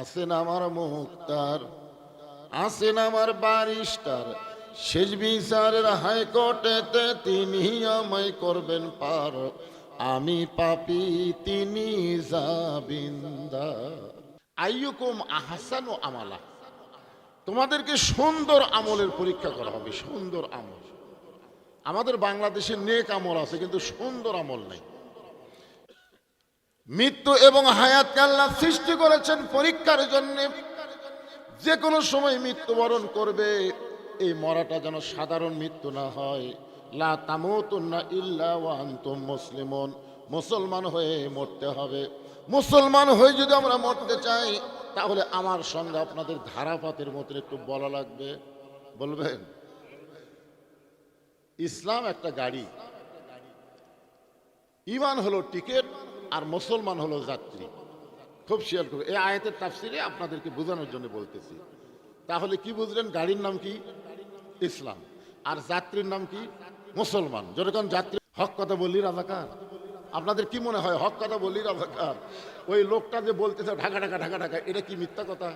আছেন আমার মুক্তার, আছেন আমার বারিস্টার শেষ বিচারের হাইকোর্টেতে তিনি আমায় করবেন পার। আমি পাপি, তিনি জাবিন্দা। আইয়ুকুম আহসানু আমালা। তোমাদেরকে সুন্দর আমলের পরীক্ষা করা হবে, সুন্দর আমল। আমাদের বাংলাদেশে নেক আমল আছে, কিন্তু সুন্দর আমল নেই। মৃত্যু এবং হায়াতকে আল্লাহ সৃষ্টি করেছেন পরীক্ষার জন্য। যে কোনো সময় মৃত্যুবরণ করবে, এই মরাটা যেন সাধারণ মৃত্যু না হয়। তামুতুন্না ইল্লা মুসলিমুন। মুসলমান হয়ে মরতে হবে। মুসলমান হয়ে যদি আমরা মরতে চাই, তাহলে আমার সঙ্গে আপনাদের ধারাপাতের মতন একটু বলা লাগবে। বলবেন? ইসলাম একটা গাড়ি। ইমান হলো টিকিট। আর মুসলমান হলো যাত্রী। খুব শেয়ার করবে এই আয়াতের তাফসিরে আপনাদেরকে বোঝানোর জন্য বলতেছি। তাহলে কি বুঝলেন? গাড়ির নাম কি? ইসলাম। আর যাত্রীর নাম কি? মুসলমান। যেরকম যাত্রী হক কথা বললি রাজাকার। আপনাদের কি মনে হয়? হক কথা বললি রাজাকার। ওই লোকটা যে বলতেছে ঢাকা ঢাকা ঢাকা ঢাকা, এটা কি মিথ্যা কথা?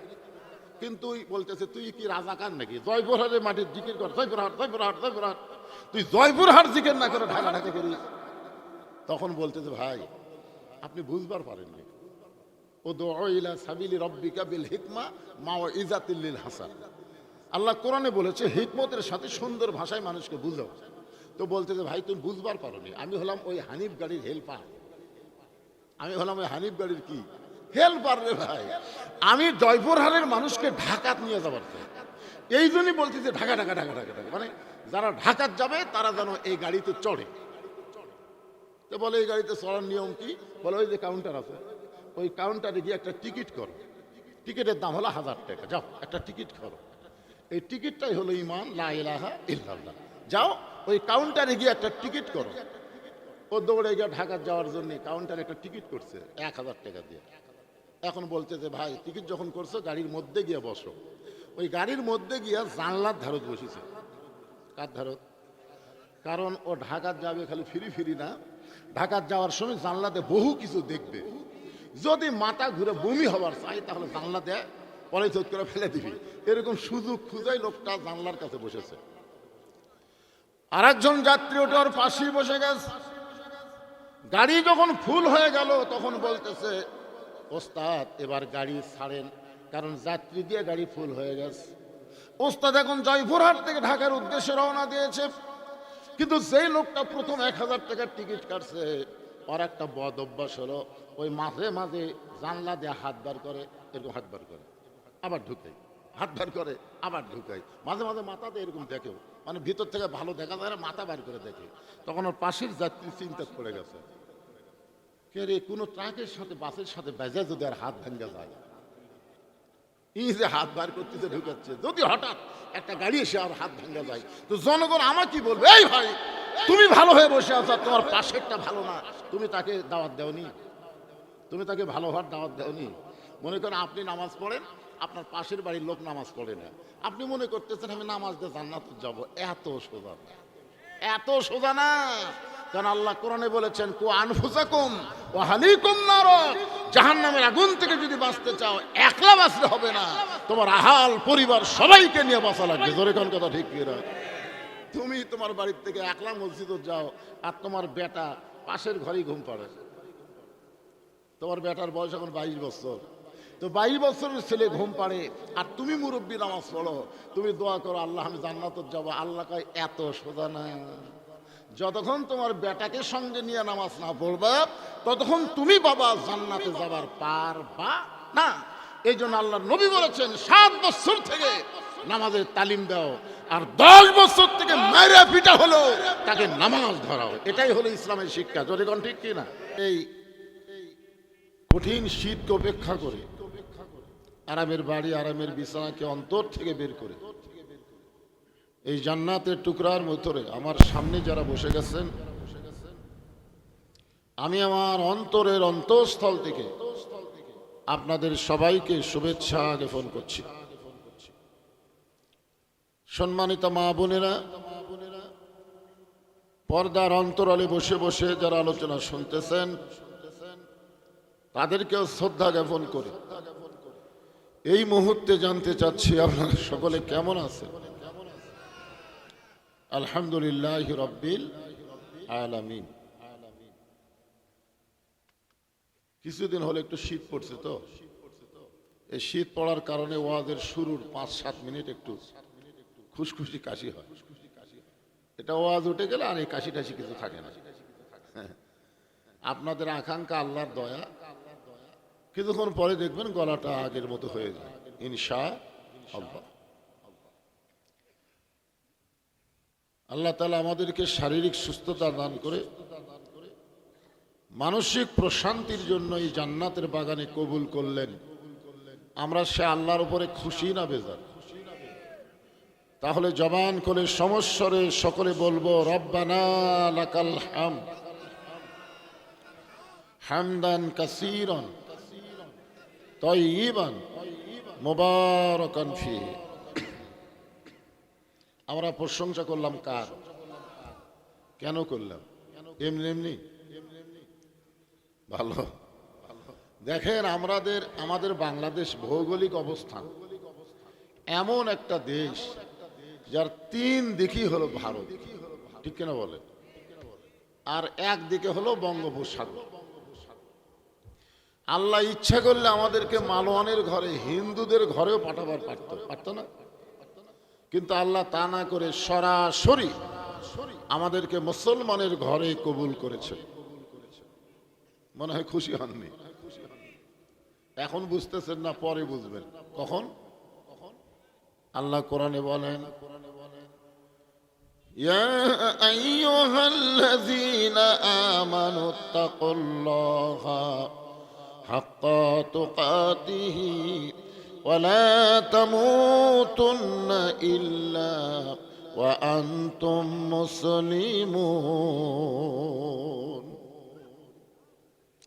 কিন্তু বলতেছে, তুই কি রাজাকার নাকি? জয়পুরহাটের মাটির জিকির কর। জয়পুরহাট জয়পুরহাট জয়পুরহাট। তুই জয়পুরহাট জিকির না করে ঢাকা ঢাকা করি তখন বলতেছে, ভাই আপনি বুঝবার পারেননি ও দোলা সাবিলি রব্বিকা বিল হিকমা মা ও ইজাতিল্লিল হাসান। আল্লাহ কোরআনে বলেছে, হিকমতের সাথে সুন্দর ভাষায় মানুষকে বুঝাও। তো বলতে যে, ভাই, তুমি বুঝবার পারোনি। আমি হলাম ওই হানিফ গাড়ির হেল্পার। আমি হলাম ওই হানিফ গাড়ির কি? হেল্পার রে ভাই, আমি জয়পুরহাটের মানুষকে ঢাকাত নিয়ে যাবার। এই জন্যই বলতেছে ঢাকা ঢাকা ঢাকা ঢাকা ঢাকা। মানে যারা ঢাকাত যাবে, তারা যেন এই গাড়িতে চড়ে। তো বলে, এই গাড়িতে চড়ার নিয়ম কি? বলে, ওই যে কাউন্টার আছে। ওই কাউন্টারে গিয়ে একটা টিকিট করো। টিকিটের দাম হলো হাজার টাকা। যাও, একটা টিকিট করো। এই টিকিটটাই হলো ইমান, লা ইলাহা ইল্লাল্লাহ। যাও, ওই কাউন্টারে গিয়ে একটা টিকিট করো। ও দৌড়ে গিয়ে ঢাকা যাওয়ার জন্য কাউন্টারে একটা টিকিট করছে, এক হাজার টাকা দিয়ে। এখন বলছে যে, ভাই টিকিট যখন করছ, গাড়ির মধ্যে গিয়ে বসো। ওই গাড়ির মধ্যে গিয়ে জানলার ধারত বসেছে। কার ধারত? কারণ ও ঢাকার যাবে খালি ফিরি ফিরি না। ঢাকার যাওয়ার সময় জানলাতে বহু কিছু দেখবে। যদি মাথা ঘুরে বমি হবার চাই তাহলে জানলাতে পরে চোখ করে ফেলে দিবি। এরকম সুযোগ খুঁজাই লোকটা জানলার কাছে বসেছে। আর একজন যাত্রী ওটার পাশেই বসে গেছে। গাড়ি যখন ফুল হয়ে গেল, তখন বলতেছে, ওস্তাদ, এবার গাড়ি ছাড়েন, কারণ যাত্রী দিয়ে গাড়ি ফুল হয়ে গেছে। ওস্তাদ এখন জয়পুরহাট থেকে ঢাকার উদ্দেশ্যে রওনা দিয়েছে। কিন্তু যেই লোকটা প্রথম এক হাজার টাকার টিকিট কাটছে ওর একটা বদ অভ্যাস হলো ওই মাঝে মাঝে জানলা দিয়ে হাত বার করে এরকম হাত বার করে আবার ঢুকে হাত বার করে আবার ঢুকাই মাঝে মাঝে মাথা মাথাতে এরকম দেখেও মানে ভিতর থেকে ভালো দেখা যায় না, মাথা বার করে দেখে। তখন ওর পাশের যাত্রী চিন্তা পড়ে গেছে কে রে কোনো ট্রাকের সাথে বাসের সাথে বেজা যদি আর হাত ভাঙ্গা যায়? ই যে হাত বার করতেছে, ঢুকাচ্ছে। যদি হঠাৎ একটা গাড়ি এসে আর হাত ভাঙ্গা যায়, তো জনগণ আমার কি বলবে, এই ভাই, তুমি ভালো হয়ে বসে আছো তোমার পাশেরটা ভালো না। তুমি তাকে দাওয়াত দেওনি। তুমি তাকে ভালো হওয়ার দাওয়াত দেওনি। মনে করেন আপনি নামাজ পড়েন, আপনার পাশের বাড়ির লোক নামাজ পড়ে না। আপনি মনে করতেছেন, আমি নামাজ দিয়ে জান্নাত যাব। এত সোজা না। এত সোজা না। কারণ আল্লাহ কোরআনে বলেছেন, কু আনফুসাকুম ও হালিকুম নার। জাহান্নামের আগুন থেকে যদি বাঁচতে চাও, একলা বাঁচতে হবে না। তোমার আহাল পরিবার সবাইকে নিয়ে বাঁচা লাগবে। জোরে কোন কথা ঠিক কিনা? তুমি তোমার বাড়ির থেকে একলা মসজিদে যাও আর তোমার বেটা পাশের ঘরেই ঘুম পাড়ে। তোমার বেটার বয়স এখন বাইশ বছর। তো বাইশ বছরের ছেলে ঘুম পাড়ে আর তুমি মুরব্বী নামাজ পড়ো। তুমি দোয়া করো, আল্লাহ, আমি জান্নাত যাব। আল্লাহ কয়, এত সোজা না। যতক্ষণ তোমার বেটাকে সঙ্গে নিয়ে নামাজ না পড়বে, ততক্ষণ তুমি বাবা জান্নাতে যাবার পারবা না। এই জন্য আল্লাহ নবী বলেছেন, সাত বছর থেকে নামাজের তালিম দাও, আর দশ বছর থেকে মেরে পিটা হলো, তাকে নামাজ ধরাও। এটাই হলো ইসলামের শিক্ষা। কোন ঠিক কিনা? এই কঠিন শীতকে উপেক্ষা করে, আরামের বাড়ি, আরামের বিছানাকে অন্তর থেকে বের করে এই জান্নাতের টুকরার মতরে আমার সামনে যারা বসে গেছেন, আমি আমার অন্তরের অন্তঃস্থল থেকে আপনাদের সবাইকে শুভেচ্ছা জ্ঞাপন করছি। সম্মানিত মা বোনেরা, পর্দার অন্তরালে বসে বসে যারা আলোচনা শুনতেছেন, তাদেরকেও শ্রদ্ধা জ্ঞাপন করে। এই মুহূর্তে জানতে চাচ্ছি আপনারা সকলে কেমন আছেন? আলহামদুলিল্লাহ রব্বিল আলামিন। কিছুদিন হলে একটু শীত পড়ছে তো। এই শীত পড়ার কারণে ওয়াজের শুরুর পাঁচ সাত মিনিট একটু খুশখুশি কাশি হয়। এটা ওয়াজ উঠে গেলে আর এই কাশি টাশি কিছু থাকে না। আপনাদের আকাঙ্ক্ষা আল্লাহর দয়া। কিছুক্ষণ পরে দেখবেন গলাটা আগের মতো হয়ে যায়। ইনশা আল্লাহ আল্লাহ তালা আমাদেরকে শারীরিক সুস্থতা দান করে, মানসিক প্রশান্তির জন্য এই জান্নাতের বাগানে কবুল করলেন। আমরা সে আল্লাহর উপরে খুশি না বেজার। তাহলে জবান করে সমস্বরে সকলে বলব, রব্বানা লাকাল হাম। হামদান কাসিরন, তয়িবান, মোবারকান ফি আমরা প্রশংসা করলাম কার? কেন করলাম? এমনি এমনি? ভালো। দেখেন, আমাদের আমাদের বাংলাদেশ ভৌগোলিক অবস্থান এমন একটা দেশ যার তিন দিকই হলো ভারত। ঠিক কেনা বলেন? আর একদিকে হলো বঙ্গোপসাগর। আল্লাহ ইচ্ছা করলে আমাদেরকে মালোয়ানের ঘরে, হিন্দুদের ঘরেও পাঠাবার পারত পারত না? কিন্তু আল্লাহ তা না করে সরাসরি আমাদেরকে মুসলমানের ঘরে কবুল করেছে মনে হয় খুশি হননি এখন বুঝতেছেন না পরে বুঝবেন কখন আল্লাহ কোরআনে বলেন يا أيها الذين آمنوا اتقوا الله حق تقاته ولا تموتن إلا وأنتم مسلمون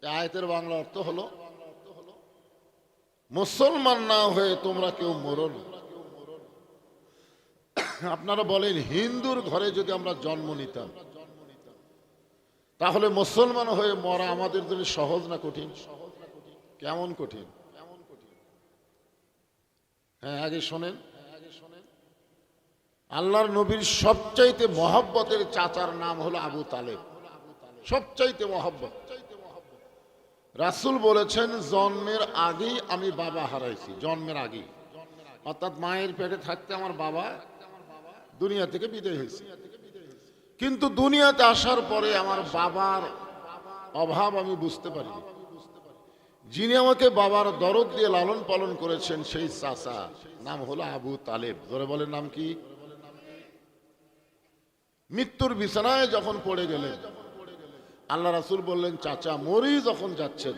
এই আয়তের বাংলা অর্থ হলো মুসলমান না হয়ে তোমরা কেউ মরো না আপনারা বলেন হিন্দুর ঘরে যদি আমরা জন্ম নিতাম তাহলে মুসলমান হয়ে মরা আমাদের জন্য সহজ না কঠিন কেমন কঠিন হ্যাঁ আগে শোনেন। আল্লাহর নবীর সবচাইতে মহব্বতের চাচার নাম হলো আবু তালেব। সবচাইতে মহব্বত। রাসুল বলেছেন, জন্মের আগেই আমি বাবা হারাইছি, জন্মের আগেই। অর্থাৎ মায়ের পেটে থাকতে আমার বাবা দুনিয়া থেকে বিদায় হয়েছে। কিন্তু দুনিয়াতে আসার পরে আমার বাবার অভাব আমি বুঝতে পারি যিনি আমাকে বাবার দরদ দিয়ে লালন পালন করেছেন, সেই চাচা। নাম হলো আবু তালেব। ধরে বলেন নাম কি? মৃত্যুর বিছানায় যখন পড়ে গেলেন, আল্লাহ রাসুল বললেন, চাচা, মরি যখন যাচ্ছেন,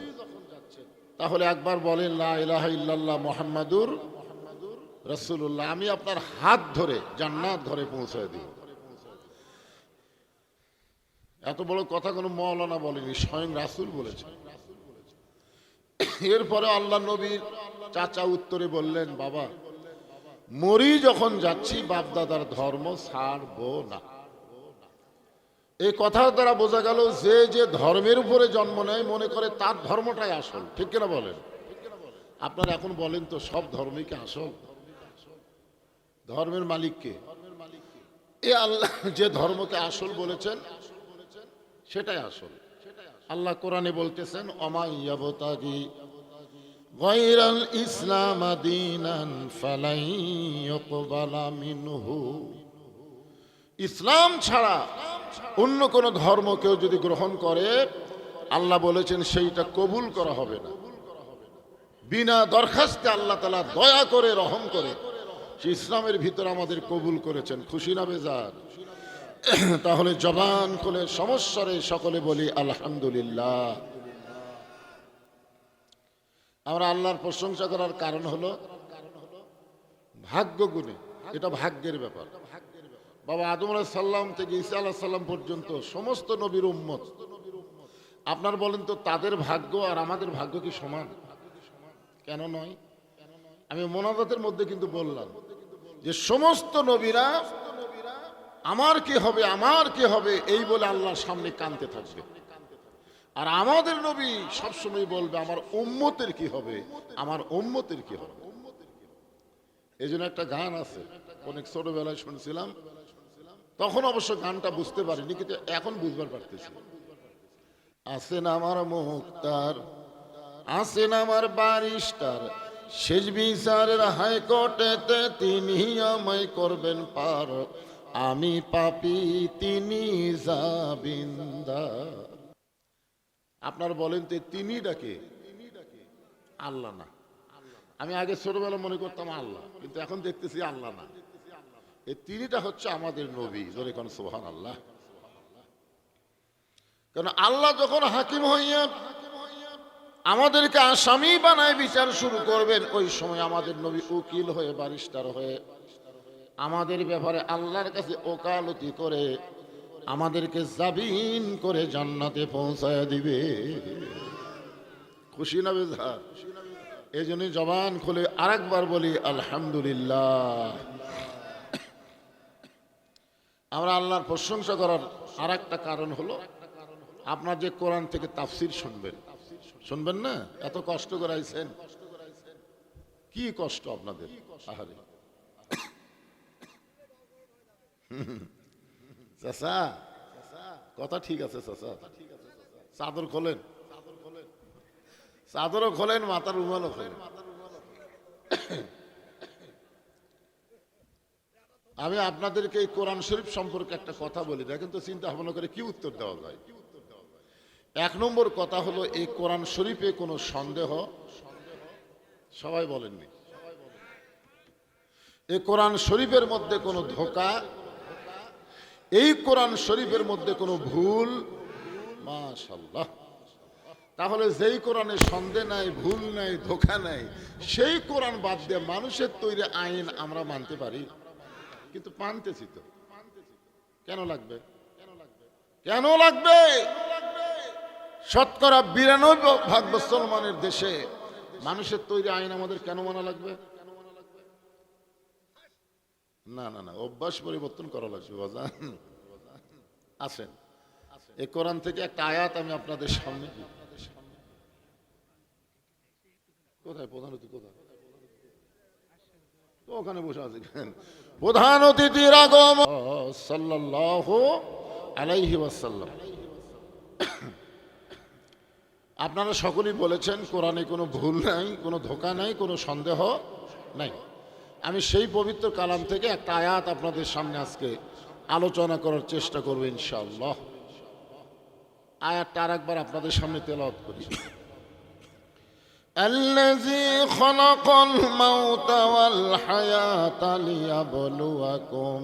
তাহলে একবার বলেন, লা ইলাহা ইল্লাল্লাহ মোহাম্মদুর রসুল্লাহ আমি আপনার হাত ধরে, জান্নাত ধরে পৌঁছায় দিই এত বড় কথা কোনো মৌলানা বলেনি, স্বয়ং রাসুল বলেছে এরপরে আল্লাহ নবীর চাচা উত্তরে বললেন, বাবা, মরি যখন যাচ্ছি, বাপদাদার ধর্ম ছাড়বো না। এই কথার দ্বারা বোঝা গেল, যে যে ধর্মের উপরে জন্ম নেয়, মনে করে তার ধর্মটাই আসল। ঠিক কিনা বলেন? আপনারা এখন বলেন তো, সব ধর্মই কি আসল? ধর্মের মালিককে এ আল্লাহ যে ধর্মকে আসল বলেছেন, সেটাই আসল। আল্লাহ কোরআনে বলতেছেন অমাইয়াবতাগি গায়রাল ইসলাম দীনান ফালাই ইউকবালা মিনহু ইসলাম ছাড়া অন্য কোন ধর্ম কেউ যদি গ্রহণ করে, আল্লাহ বলেছেন সেইটা কবুল করা হবে না। বিনা দরখাস্তে আল্লাহ তালা দয়া করে, রহম করে ইসলামের ভিতর আমাদের কবুল করেছেন। খুশি না বেজার? তাহলে জবান খুলে সমস্যারে সকলে বলি, আলহামদুলিল্লাহ। আমরা আল্লাহর প্রশংসা করার কারণ হলো ভাগ্য গুণে। এটা ভাগ্যের ব্যাপার। বাবা আদম আলাহ সাল্লাম থেকে ঈসা আলাহ সাল্লাম পর্যন্ত সমস্ত নবীর উম্মত। আপনার বলেন তো তাদের ভাগ্য আর আমাদের ভাগ্য কি সমান? কেন নয়? আমি মোনাজাতের মধ্যে কিন্তু বললাম যে সমস্ত নবীরা আমার কি হবে, আমার কি হবে, এই বলে আল্লাহর সামনে কানতে থাকবে। আর আমাদের নবী সবসময় বলবে, আমার উম্মতের কি হবে? আমার উম্মতের কি হবে? এই জন্য একটা গান আছে, অনেক ছোটবেলায় শুনছিলাম। তখন অবশ্য গানটা বুঝতে পারিনি, কিন্তু এখন বুঝবার পারতেছি। আসেন আমার মুক্তার আসেন আমার বারিস্টার, শেষ বিচারের হাইকোর্টেতে তিনি আমায় করবেন পার, আমি পাপি, তিনি জাবিন্দা আপনার বলেন তো তিনি ডাকে আল্লাহ না। আমি আগে ছোটবেলা মনে করতাম আল্লাহ, কিন্তু এখন দেখতেছি আল্লাহ না। এই তিনিটা হচ্ছে আমাদের নবী, জোরে কোন সোহান আল্লাহ কারণ আল্লাহ যখন হাকিম হইয়া আমাদেরকে আসামি বানায় বিচার শুরু করবেন, ওই সময় আমাদের নবী উকিল হয়ে বারিস্টার হয়ে, আমাদের ব্যাপারে আল্লাহর কাছে ওকালতি করে আমাদেরকে জাবিন করে জান্নাতে পৌঁছায় দিবে। খুশি না বেজার এই জন্য জবান খুলে আরেকবার বলি, আলহামদুলিল্লাহ। আমরা আল্লাহর প্রশংসা করার আর একটা কারণ হলো, আপনার যে কোরআন থেকে তাফসির শুনবেন। শুনবেন না? এত কষ্ট করাইছেন। কি কষ্ট আপনাদের? আহারে। কথা ঠিক আছে চাচা। চাদর খোলেন। চাদরও খোলেন, মাথার রুমালও খোলেন। আমি আপনাদেরকে এই কোরআন শরীফ সম্পর্কে একটা কথা বলি। দেখেন তো চিন্তা ভাবনা করে কি উত্তর দেওয়া যায়। এক নম্বর কথা হলো, এই কোরআন শরীফে কোনো সন্দেহ? সবাই বলেননি। এই কোরআন শরীফের মধ্যে কোনো ধোকা এই কোরআন শরীফের মধ্যে কোনো ভুল? মাশাল্লাহ তাহলে যেই কোরআনে সন্দেহ নাই, ভুল নাই, ধোকা নাই, সেই কোরআন বাদ দিয়ে মানুষের তৈরি আইন আমরা মানতে পারি। কিন্তু মানতেছি তো। কেন লাগবে? কেন লাগবে? শতকরা বিরানব্বই ভাগ মুসলমানের দেশে মানুষের তৈরি আইন আমাদের কেন মানা লাগবে? না না না, অভ্যাস পরিবর্তন করা লাগবে, বাজান। আছেন এই কোরআন থেকে একটা আয়াত আমি আপনাদের সামনে কোথায়? প্রধান অতিথি কোথায়? তো ওখানে বসে আছে। প্রধান অতিথির আগম সাল্লাল্লাহু আলাইহি ওয়াসাল্লাম। আপনারা সকলেই বলেছেন, কোরআনে কোনো ভুল নাই, কোনো ধোকা নাই, কোনো সন্দেহ নাই। আমি সেই পবিত্র কালাম থেকে একটা আয়াত আপনাদের সামনে আজকে আলোচনা করার চেষ্টা করবো ইনশাআল্লাহ আয়াতটা আর একবার আপনাদের সামনে তেলাওয়াত করি الذي خلق الموت والحياة ليبلوكم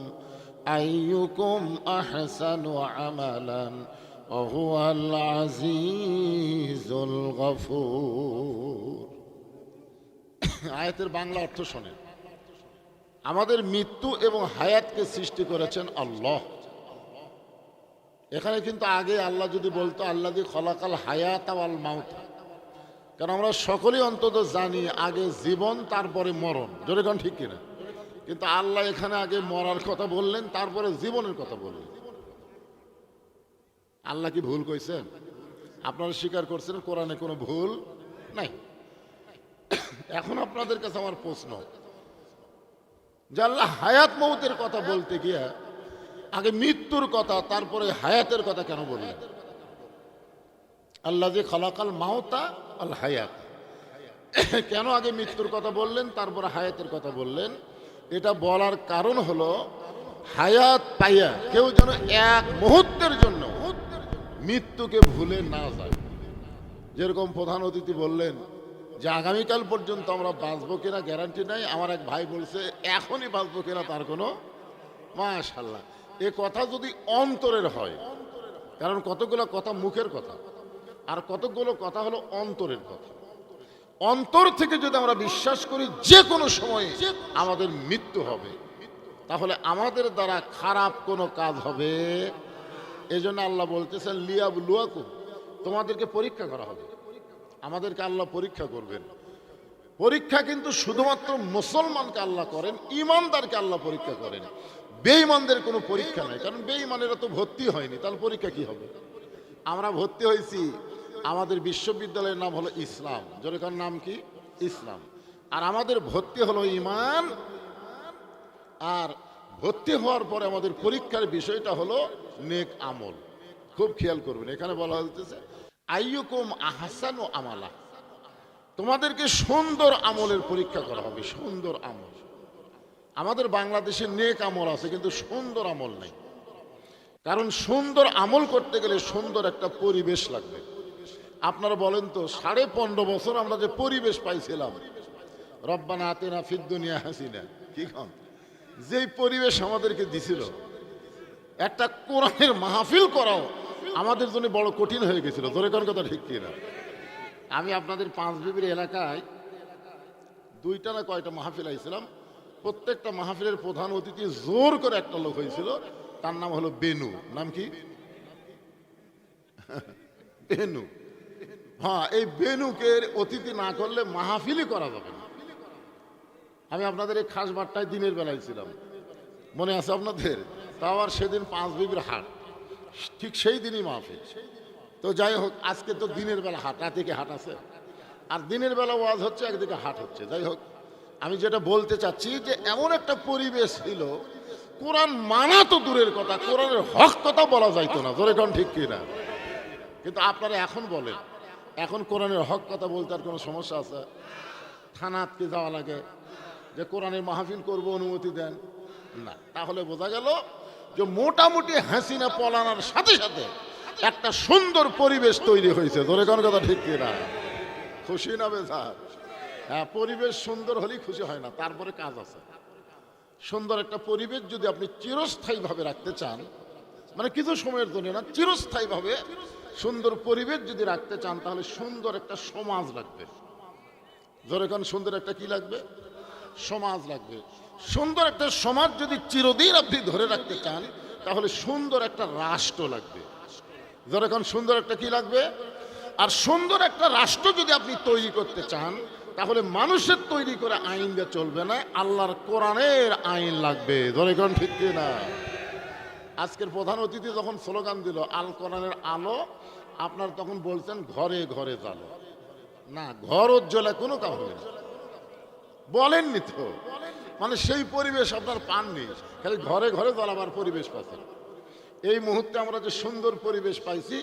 أيكم أحسن عملا وهو العزيز الغفور আয়াতের বাংলা অর্থ শোনেন আমাদের মৃত্যু এবং হায়াতকে সৃষ্টি করেছেন আল্লাহ। এখানে কিন্তু আগে আল্লাহ যদি বলতো আল্লাহ দি খলাকাল হায়াত আল মাউতা। কারণ আমরা সকলেই অন্তত জানি আগে জীবন, তারপরে মরণ। জোরে কোন ঠিক কিনা? কিন্তু আল্লাহ এখানে আগে মরার কথা বললেন, তারপরে জীবনের কথা বললেন। আল্লাহ কি ভুল কইছেন? আপনারা স্বীকার করছেন কোরআনে কোনো ভুল নাই। এখন আপনাদের কাছে আমার প্রশ্ন। যে আল্লাহ হায়াত মৌতের কথা বলতে গিয়ে আগে মৃত্যুর কথা, তারপরে হায়াতের কথা কেন বললেন? আল্লাহ যে খলাকাল মাওতা আল হায়াত। কেন আগে মৃত্যুর কথা বললেন, তারপরে হায়াতের কথা বললেন? এটা বলার কারণ হলো হায়াত পাইয়া কেউ যেন এক মুহূর্তের জন্য মৃত্যুকে ভুলে না যায়। যেরকম প্রধান অতিথি বললেন যে আগামীকাল পর্যন্ত আমরা বাঁচবো কিনা গ্যারান্টি নাই। আমার এক ভাই বলছে, এখনই বাঁচবো কিনা তার কোনো? মাশাল্লাহ এ কথা যদি অন্তরের হয়, কারণ কতগুলো কথা মুখের কথা, আর কতগুলো কথা হলো অন্তরের কথা। অন্তর থেকে যদি আমরা বিশ্বাস করি যে কোনো সময়ে আমাদের মৃত্যু হবে, তাহলে আমাদের দ্বারা খারাপ কোনো কাজ হবে। এই জন্য আল্লাহ বলতেছেন লিয়াব লুয়াকু তোমাদেরকে পরীক্ষা করা হবে। আমাদেরকে আল্লাহ পরীক্ষা করবেন। পরীক্ষা কিন্তু শুধুমাত্র মুসলমানকে আল্লাহ করেন, ইমানদারকে আল্লাহ পরীক্ষা করেন। বেঈমানদের কোনো পরীক্ষা নাই, কারণ বেঈমানেরা তো ভর্তি হয়নি, তাহলে পরীক্ষা কি হবে? আমরা ভর্তি হয়েছি, আমাদের বিশ্ববিদ্যালয়ের নাম হলো ইসলাম। যেরকম নাম কি? ইসলাম। আর আমাদের ভর্তি হলো ইমান, আর ভর্তি হওয়ার পরে আমাদের পরীক্ষার বিষয়টা হলো নেক আমল। খুব খেয়াল করবেন, এখানে বলা হচ্ছে আইয়ুকুম আহাসান আমালা। তোমাদেরকে সুন্দর আমলের পরীক্ষা করা হবে, সুন্দর আমল। আমাদের বাংলাদেশে নেক আমল আছে, কিন্তু সুন্দর আমল নেই। কারণ সুন্দর আমল করতে গেলে সুন্দর একটা পরিবেশ লাগবে। আপনারা বলেন তো, সাড়ে পনেরো বছর আমরা যে পরিবেশ পাইছিলাম। রব্বানা আতেনা ফিদ্দুনিয়া হাসিনা। কি কন? যেই পরিবেশ আমাদেরকে দিছিল, একটা কোরআনের মাহফিল করাও আমাদের জন্য বড় কঠিন হয়ে গেছিল। জোরে কোন কথা ঠিক কিনা? আমি আপনাদের পাঁচ বিবির এলাকায় দুইটা না কয়টা মাহফিল আইছিলাম। প্রত্যেকটা মাহফিলের প্রধান অতিথি জোর করে একটা লোক হয়েছিল। তার নাম হলো বেনু। নাম কি? বেনু। হ্যাঁ এই বেনুকে অতিথি না করলে মাহফিলই করা যাবে না। আমি আপনাদের এই খাস বারটায় দিনের বেলায় ছিলাম। মনে আছে আপনাদের? তাও আর সেদিন পাঁচ বিবির হাট। ঠিক সেই দিনই মাহফিল। তো যাই হোক, আজকে তো দিনের বেলা হাট রাতে কি হাট আছে। আর দিনের বেলা ওয়াজ হচ্ছে, একদিকে হাট হচ্ছে। যাই হোক, আমি যেটা বলতে চাচ্ছি যে, এমন একটা পরিবেশ ছিল, কোরআন মানা তো দূরের কথা, কোরআনের হক কথা বলা যাইতো না। ধরে কোন ঠিক কিনা? কিন্তু আপনারা এখন বলেন, এখন কোরআনের হক কথা বলতে আর কোনো সমস্যা আছে? থানাতকে যাওয়া লাগে, যে কোরআনের মাহফিল করব অনুমতি দেন। না, তাহলে বোঝা গেল যে মোটামুটি হাসিনা পলানোর সাথে সাথে একটা সুন্দর পরিবেশ তৈরি হয়েছে। ধরে কোন কথা ঠিক কিনা? খুশি না বেজার? হ্যাঁ পরিবেশ সুন্দর হলেই খুশি হয় না, তারপরে কাজ আছে। সুন্দর একটা পরিবেশ যদি আপনি চিরস্থায়ীভাবে রাখতে চান মানে কিছু সময়ের জন্য না, চিরস্থায়ীভাবে সুন্দর পরিবেশ যদি রাখতে চান, তাহলে সুন্দর একটা সমাজ লাগবে। যেরকম সুন্দর একটা কি লাগবে? সমাজ লাগবে। সুন্দর একটা সমাজ যদি চিরদিন আপনি ধরে রাখতে চান, তাহলে সুন্দর একটা রাষ্ট্র লাগবে। যেরকম সুন্দর একটা কি লাগবে? আর সুন্দর একটা রাষ্ট্র যদি আপনি তৈরি করতে চান, তাহলে মানুষের তৈরি করে আইন দিয়ে চলবে না, আল্লাহর কোরআনের আইন লাগবে। যেরকম ঠিক না আজকের প্রধান অতিথি যখন স্লোগান দিল, আল কোরআনের আলো আপনার তখন বলছেন, ঘরে ঘরে জালো না, ঘর উজ্জ্বলে কোনো না বলেননি তো। মানে সেই পরিবেশ আপনার পাননি। খালি ঘরে ঘরে জ্বালাবার পরিবেশ পাচ্ছেন এই মুহূর্তে আমরা যে সুন্দর পরিবেশ পাইছি,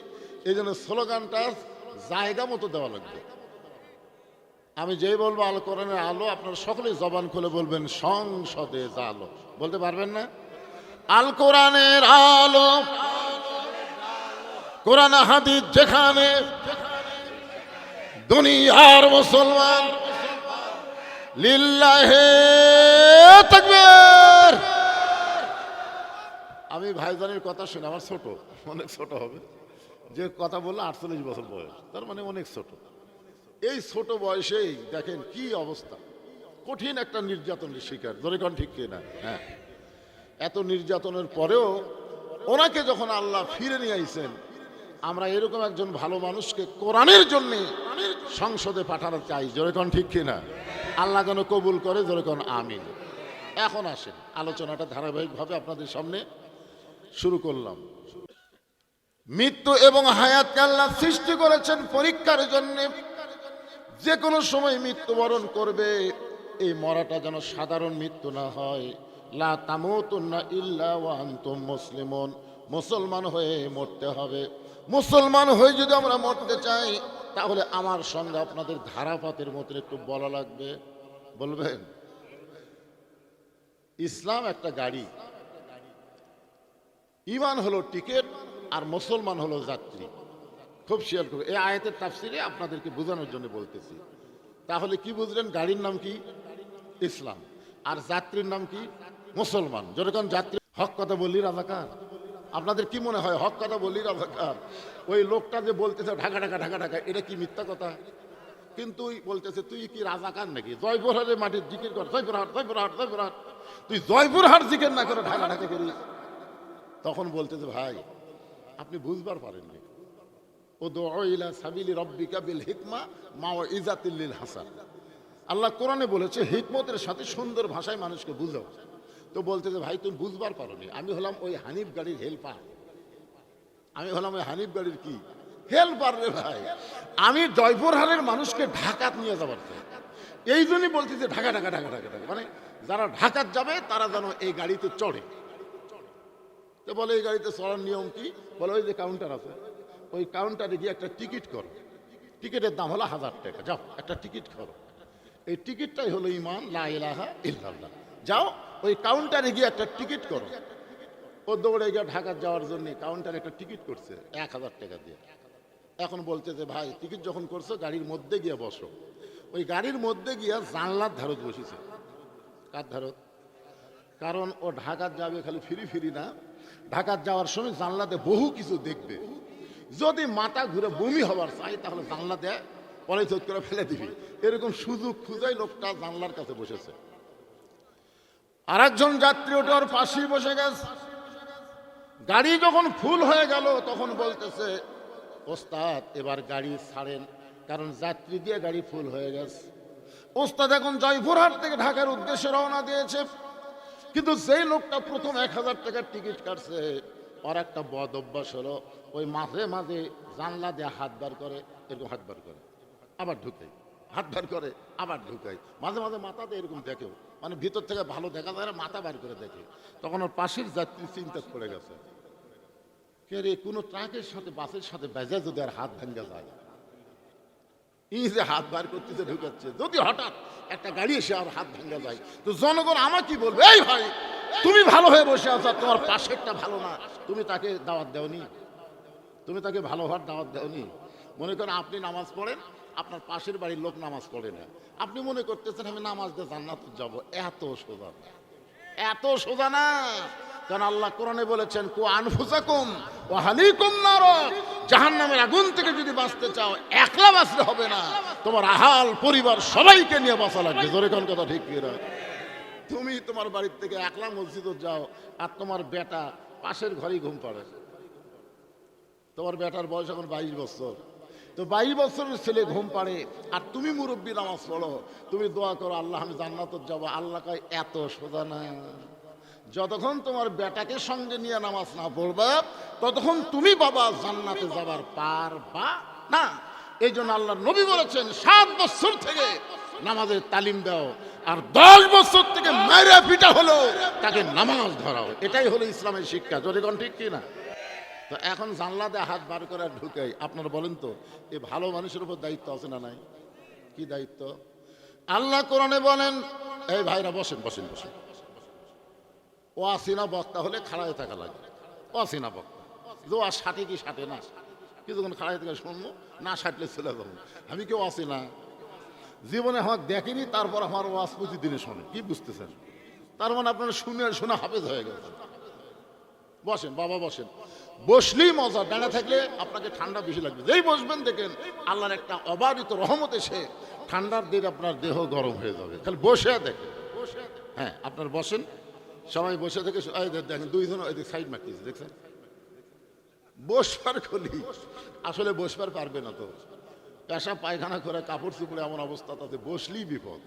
এই জন্য স্লোগানটা জায়গা মতো দেওয়া লাগবে। আমি যেই বলব, আলো কোরআনের আলো, আপনারা সকলেই জবান খুলে বলবেন, সংসদে আলো। বলতে পারবেন না? আল কোরআনের আলো, কোরআন হাদিস যেখানে দুনিয়ার মুসলমান, লিল্লাহে আমি ভাইজানের কথা শুনে, আমার ছোট, অনেক ছোট হবে। যে কথা বলল আটচল্লিশ বছর বয়স, তার মানে অনেক ছোট। এই ছোট বয়সেই দেখেন কি অবস্থা। কঠিন একটা নির্যাতনের শিকার, ধরে কোন ঠিক কিনা? হ্যাঁ। এত নির্যাতনের পরেও ওনাকে যখন আল্লাহ ফিরে নিয়ে আইছেন, আমরা এরকম একজন ভালো মানুষকে কোরআনের জন্য সংসদে পাঠানো চাই যেরকম ঠিক কিনা? আল্লাহ যেন কবুল করে যেরকম আমিন। এখন আসেন। আলোচনাটা ধারাবাহিকভাবে আপনাদের সামনে শুরু করলাম। মৃত্যু এবং হায়াতকে আল্লাহ সৃষ্টি করেছেন পরীক্ষার জন্য। যে কোনো সময় মৃত্যুবরণ করবে। এই মরাটা যেন সাধারণ মৃত্যু না হয়। লা ইল্লা মুসলিমুন। মুসলমান হয়ে মরতে হবে। মুসলমান হয়ে যদি আমরা মরতে চাই, তাহলে আমার সঙ্গে আপনাদের ধারাপাতের মতো একটু বলা লাগবে। বলবেন? ইসলাম একটা গাড়ি। ইমান হলো টিকিট আর মুসলমান হলো যাত্রী। খুব শেয়ার করবে এই আয়াতের তাফসিরে আপনাদেরকে বোঝানোর জন্য বলতেছি। তাহলে কি বুঝলেন? গাড়ির নাম কি? ইসলাম। আর যাত্রীর নাম কি? মুসলমান। যেরকম যাত্রী হক কথা বললি রাজাকার আপনাদের কি মনে হয়? হক কথা বললি রাজাকার ওই লোকটা যে বলতেছে ঢাকা ঢাকা ঢাকা ঢাকা, এটা কি মিথ্যা কথা? কিন্তু বলতেছে, তুই কি রাজাকার নাকি? জয়পুরহাটের মাটির জিকির কর, জয়পুরহাট জয়পুরহাট জয়পুরহাট। তুই জয়পুরহাট জিকির না করে ঢাকা ঢাকা করিস। তখন বলতেছে, ভাই, আপনি বুঝবার পারেননি। ও দোলা সাবিলি রব্বিকা বিল হিকমা মা ও ইজাতিল্লিল হাসান। আল্লাহ কোরআনে বলেছে, হিকমতের সাথে সুন্দর ভাষায় মানুষকে বুঝাও তো বলতেছে, ভাই, তুমি বুঝবার পারোনি। আমি হলাম ওই হানিফ গাড়ির হেল্পার আমি হলাম ওই হানিফ গাড়ির কি? হেল্পার রে ভাই। আমি জয়পুরহাটের মানুষকে ঢাকাত নিয়ে যাবার এই জন্যই বলছি যে ঢাকা ঢাকা ঢাকা ঢাকা ঢাকা। মানে যারা ঢাকার যাবে, তারা যেন এই গাড়িতে চড়ে। তো বলে, এই গাড়িতে চড়ার নিয়ম কি? বলে, ওই যে কাউন্টার আছে। ওই কাউন্টারে গিয়ে একটা টিকিট করো। টিকিটের দাম হলো হাজার টাকা। যাও, একটা টিকিট করো। এই টিকিটটাই হলো ইমান, লা ইলাহা ইল্লাল্লাহ। যাও, ওই কাউন্টারে গিয়ে একটা টিকিট করো। ও দৌড়ে গিয়ে ঢাকা যাওয়ার জন্য কাউন্টারে একটা টিকিট করছে, এক হাজার টাকা দিয়ে। এখন বলছে যে, ভাই টিকিট যখন করছ, গাড়ির মধ্যে গিয়ে বসো। ওই গাড়ির মধ্যে গিয়ে জানলার ধারত বসেছে। কার ধারত? কারণ ও ঢাকার যাবে খালি ফিরি ফিরি না। ঢাকার যাওয়ার সময় জানলাতে বহু কিছু দেখবে। যদি মাথা ঘুরে বমি হবার চাই, তাহলে জানলা দেয় পরে চোখ করে ফেলে দিবি। এরকম সুযোগ খুঁজাই লোকটা জানলার কাছে বসেছে। আর একজন যাত্রী ওটার পাশেই বসে গেছে। গাড়ি যখন ফুল হয়ে গেল, তখন বলতেছে ওস্তাদ, এবার গাড়ি ছাড়েন, কারণ যাত্রী দিয়ে গাড়ি ফুল হয়ে গেছে। ওস্তাদ এখন জয়পুরহাট থেকে ঢাকার উদ্দেশ্যে রওনা দিয়েছে। কিন্তু যেই লোকটা প্রথম এক হাজার টাকার টিকিট কাটছে, ওর একটা বদ অভ্যাস হলো, ওই মাঝে মাঝে জানলা দিয়ে হাত বার করে, এরকম হাত বার করে, আবার ঢুকে হাত বার করে, আবার ঢুকাই মাঝে মাঝে মাথাতে এরকম দেখেও মানে ভিতর থেকে ভালো দেখা যায় মাথা বার করে দেখে। তখন ওর পাশের যাত্রী চিন্তা পড়ে গেছে কে কোনো ট্রাকের সাথে, বাসের সাথে বেজা যদি আর হাত ভাঙ্গা যায়? ই যে হাত বার করতেছে, ঢুকাচ্ছে। যদি হঠাৎ একটা গাড়ি এসে আর হাত ভাঙ্গা যায়, তো জনগণ আমার কি বলবে? এই ভাই, তুমি ভালো হয়ে বসে আছো তোমার পাশেরটা ভালো না। তুমি তাকে দাওয়াত দেওনি? তুমি তাকে ভালো হওয়ার দাওয়াত দেওনি? মনে করেন আপনি নামাজ পড়েন, আপনার পাশের বাড়ির লোক নামাজ পড়ে না। আপনি মনে করতেছেন, আমি নামাজ দিয়ে জান্নাত যাব, এত সোজা না। এত সোজা না। কারণ আল্লাহ কোরআনে বলেছেন, কু আনফুসাকুম ও হালিকুম নার। জাহান্নামের আগুন থেকে যদি বাঁচতে চাও, একলা বাঁচলে হবে না। তোমার আহাল পরিবার সবাইকে নিয়ে বাঁচা লাগবে। জোরে কোন কথা ঠিক কিনা? তুমি তোমার বাড়ির থেকে একলা মসজিদে যাও আর তোমার বেটা পাশের ঘরেই ঘুম পাড়ে। তোমার বেটার বয়স এখন বাইশ বছর। তো বাইশ বছরের ছেলে ঘুম পাড়ে আর তুমি মুরব্বী নামাজ পড়ো। তুমি দোয়া করো, আল্লাহ, আমি জান্নাত যাব। আল্লাহ কয়, এত সোজা না। যতক্ষণ তোমার বেটাকে সঙ্গে নিয়ে নামাজ না পড়বে, ততক্ষণ তুমি বাবা জান্নাতে যাবার পারবা না। এই জন্য আল্লাহ নবী বলেছেন, সাত বছর থেকে নামাজের তালিম দাও, আর দশ বছর থেকে মেরে পিটা হলো, তাকে নামাজ ধরাও। এটাই হলো ইসলামের শিক্ষা। যদি কোন ঠিক কি না তো এখন জানলা দিয়ে হাত বার করে ঢুকাই আপনারা বলেন তো এই ভালো মানুষের উপর দায়িত্ব আছে না নাই? কি দায়িত্ব? আল্লাহ কোরআনে বলেন, এই ভাইরা বসেন বসেন বসেন। ও আসিনা বক্তা হলে খাড়ায় থাকা লাগে। ও আসিনা বক্তা। যে আর সাটে কি সাটে না? কিছুক্ষণ খাড়াই থেকে শুনব, না সাটলে চলে যাব। আমি কেউ আসি না জীবনে আমার দেখেনি, তারপর আমার ওয়াজ প্রতিদিনে শোনে। কি বুঝতেছেন? তার মানে আপনারা শুনে শুনে হাফেজ হয়ে গেছে বসেন, বাবা বসেন। বসলেই মজা দাঁড়া থাকলে আপনাকে ঠান্ডা বেশি লাগবে। যেই বসবেন, দেখেন আল্লাহর একটা অবারিত রহমত এসে ঠান্ডার দিন আপনার দেহ গরম হয়ে যাবে। খালি বসে দেখেন। হ্যাঁ আপনার বসেন। সবাই বসে থেকে দেখেন, দুইজন ওই সাইড মারতেছে দেখছেন? বসবার খলি আসলে বসবার পারবে না তো। পেশা পায়খানা করে, কাপড় চুপড়ে এমন অবস্থা, তাতে বসলেই বিপদ।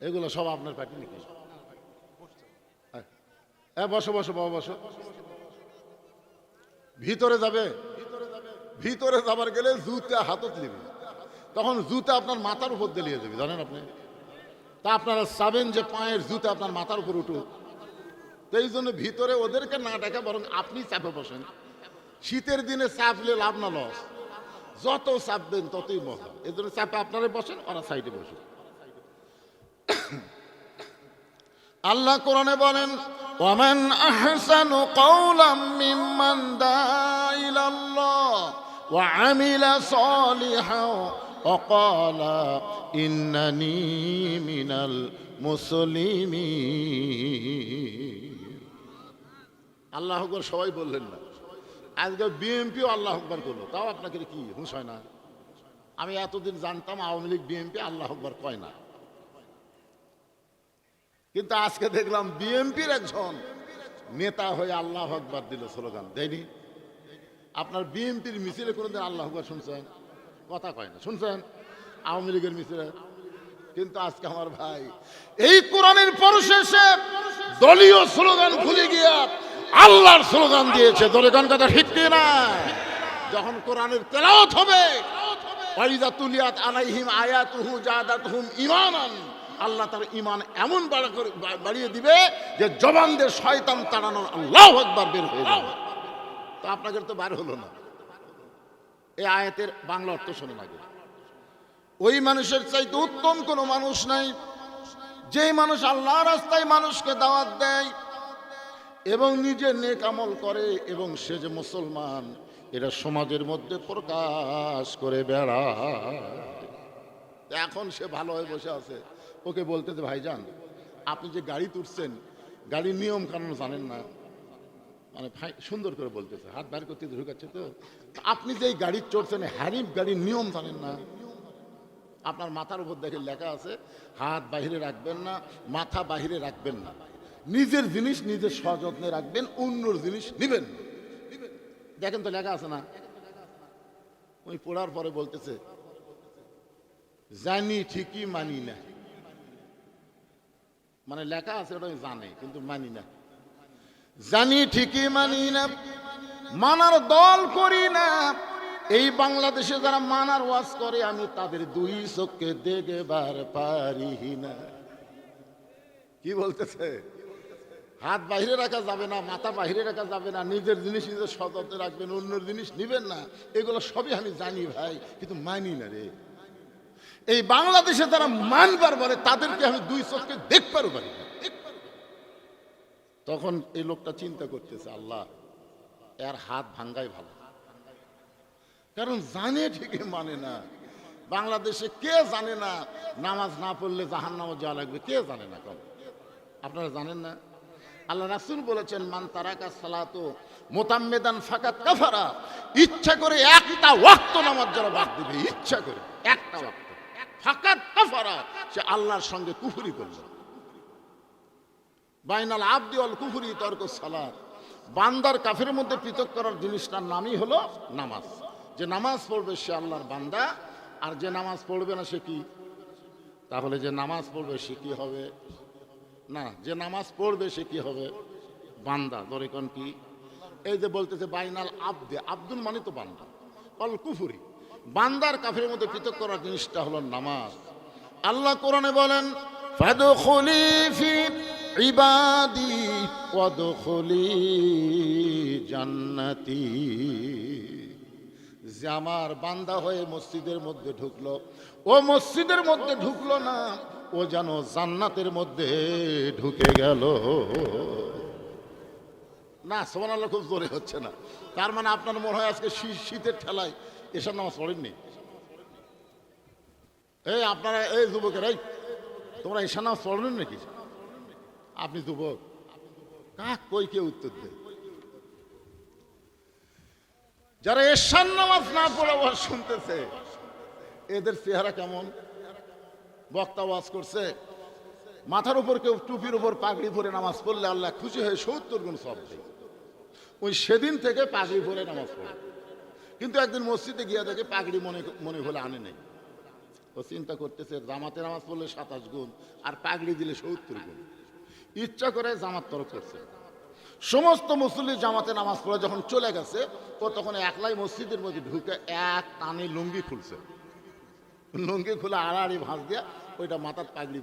এগুলো সব আপনার পার্টি নাকি? হ্যাঁ। বসো বসো, বাবা, বসো। ভিতরে যাবে। ভিতরে যাবার গেলে জুতে হাতত নেবে। তখন জুতা আপনার মাথার উপর দিলিয়ে যাবে, জানেন আপনি? তা আপনারা চাবেন যে পায়ের জুতা আপনার মাথার উপর উঠুক। তো এই জন্য ভিতরে ওদেরকে না ডাকা বরং আপনি চাপে বসেন। শীতের দিনে চাপলে লাভ না লস। যত চাপবেন ততই মজা এই জন্য চাপে আপনারা বসেন, ওরা সাইডে বসুন আল্লাহ কোরআনে বলেন ওমান আহসানু কওলাম মিম্মান দাআ ইলাল্লাহ ওয়া আমিলা সালিহান ক্বালা ইন্নানি মিনাল মুসলিমিন। আল্লাহ আকবর সবাই বললেন না। আজকে বিএমপিও আল্লাহ আকবর করল। তাও আপনাকে কি হুঁশ হয় না? আমি এতদিন জানতাম আওয়ামী লীগ বিএমপি আল্লাহ আকবর কয় না। কিন্তু আজকে দেখলাম বিএনপির একজন নেতা হয়ে আল্লাহ আকবর দিল স্লোগান। দেয়নি? আপনার বিএনপির মিছিলে কোনোদিন আল্লাহ আকবর শুনছেন? কথা কয় না, শুনছেন? আওয়ামী লীগের মিছিলে। কিন্তু আজকে আমার ভাই, এই কোরআনের পরশেষে দলীয় স্লোগান ভুলে গিয়া আল্লাহর স্লোগান দিয়েছে। দলীয় কথা ঠিক না? যখন কোরআনের তেলাওয়াত হবে তুলিয়াত আলাইহিম আয়াতুহু জাদাতহুম ঈমানান। আল্লাহ তার ইমান এমন বাড়িয়ে দিবে যে জবানদের শয়তান তাড়ানোর আল্লাহ আকবার বের হয়ে যাবে। তো আপনাদের তো বার হলো না। এই আয়াতের বাংলা অর্থ শোনেন আগে ওই মানুষের চাইতে উত্তম কোনো মানুষ নাই। যেই মানুষ আল্লাহ রাস্তায় মানুষকে দাওয়াত দেয় এবং নিজে নেক আমল করে এবং সে যে মুসলমান, এটা সমাজের মধ্যে প্রকাশ করে বেড়ায়। এখন সে ভালো হয়ে বসে আছে। ওকে বলতেছে, ভাইজান, আপনি যে গাড়ি তুলছেন, গাড়ির নিয়ম কানুন জানেন না। মানে সুন্দর করে বলতেছে, হাত বার করতে ঢুকাচ্ছে তো। আপনি যে গাড়ি চড়ছেন হ্যারিফ গাড়ির নিয়ম জানেন না। আপনার মাথার উপর দেখে লেখা আছে, হাত বাহিরে রাখবেন না, মাথা বাহিরে রাখবেন না। নিজের জিনিস নিজের সযত্নে রাখবেন, অন্যর জিনিস নিবেন দেখেন তো লেখা আছে না? ওই পড়ার পরে বলতেছে, জানি ঠিকই মানি না। মানে লেখা আছে, ওটা আমি জানি, কিন্তু মানি না। জানি ঠিকই মানি না, মানার দল করি না। এই বাংলাদেশে যারা মানার ওয়াজ করে, আমি তাদের দুই চোখকে দেখবার পারি না। কি বলতেছে? হাত বাইরে রাখা যাবে না, মাথা বাইরে রাখা যাবে না, নিজের জিনিস নিজের সতর্কে রাখবেন, অন্যের জিনিস নিবেন না। এগুলো সবই আমি জানি ভাই, কিন্তু মানি না রে। এই বাংলাদেশে যারা মানবার বলে, তাদেরকে আমি দুই চোখকে দেখবার পারি না। তখন এই লোকটা চিন্তা করতেছে, আল্লাহ, এর হাত ভাঙ্গাই ভালো। কারণ জানে ঠিকই মানে না। বাংলাদেশে কে জানে না, নামাজ না পড়লে জাহান নামাজ যাওয়া লাগবে, কে জানে না কম আপনারা জানেন না? আল্লাহ রাসুল বলেছেন, মান তারাকা সালাতো মোতাম্মেদান ফাকাত কাফারা। ইচ্ছা করে একটা ওয়াক্ত নামাজ যারা বাদ দিবে, ইচ্ছা করে একটা ওয়াক্ত। ফাকাত কাফারা, সে আল্লাহর সঙ্গে কুফরি করল। বাইনাল আব্দি অল কুফরি তর্ক সালাদ বান্দার কাফের মধ্যে পৃথক করার জিনিসটার নামই হলো নামাজ। যে নামাজ পড়বে সে আল্লাহর বান্দা, আর যে নামাজ পড়বে না সে কি? তাহলে যে নামাজ পড়বে সে কি হবে? না, যে নামাজ পড়বে সে কি হবে? বান্দা। ধরে কোন কি? এই যে বলতেছে বাইনাল আব্দে, আব্দুল মানে তো বান্দা। অল কুফুরি। বান্দার কাফের মধ্যে পৃথক করার জিনিসটা হলো নামাজ। আল্লাহ কোরআনে বলেন ইবাদি ওয়াদখুলি জান্নাতি। যে আমার বান্দা হয়ে মসজিদের মধ্যে ঢুকলো, ও মসজিদের মধ্যে ঢুকলো না, ও যেন জান্নাতের মধ্যে ঢুকে গেল। না সোমান খুব জোরে হচ্ছে না। তার মানে আপনার মনে হয় আজকে শীতের ঠেলায় এসব নামাজ পড়েননি? এই আপনারা, এই যুবকের, এই তোমরা এসা নামাজ পড়েন নাকি? আপনি যুবক। কাক কই কে উত্তর দেয়? যারা এশান নামাজ না পড়ে ওয়াজ শুনতেছে, এদের চেহারা কেমন? বক্তা ওয়াজ করছে, মাথার উপর কেউ টুপির উপর পাগড়ি পরে নামাজ পড়লে আল্লাহ খুশি হয়ে সত্তর গুণ সব ওই সেদিন থেকে পাগড়ি পরে নামাজ পড়ে। কিন্তু একদিন মসজিদে গিয়ে দেখে পাগড়ি মনে মনে হলে আনে নেই। ও চিন্তা করতেছে, জামাতে নামাজ পড়লে সাতাশ গুণ, আর পাগড়ি দিলে সত্তর গুণ। ইচ্ছা করে জামাত তরফ করছে। সমস্ত মুসল্লি জামাতে নামাজ পড়ে যখন চলে গেছে ও তখন একলাই মসজিদের মধ্যে ঢুকে এক টানে লুঙ্গি খুলছে। লুঙ্গি খুলে আড়াআড়ি ভাঁজ দিয়ে ওইটা মাথার পাগড়ি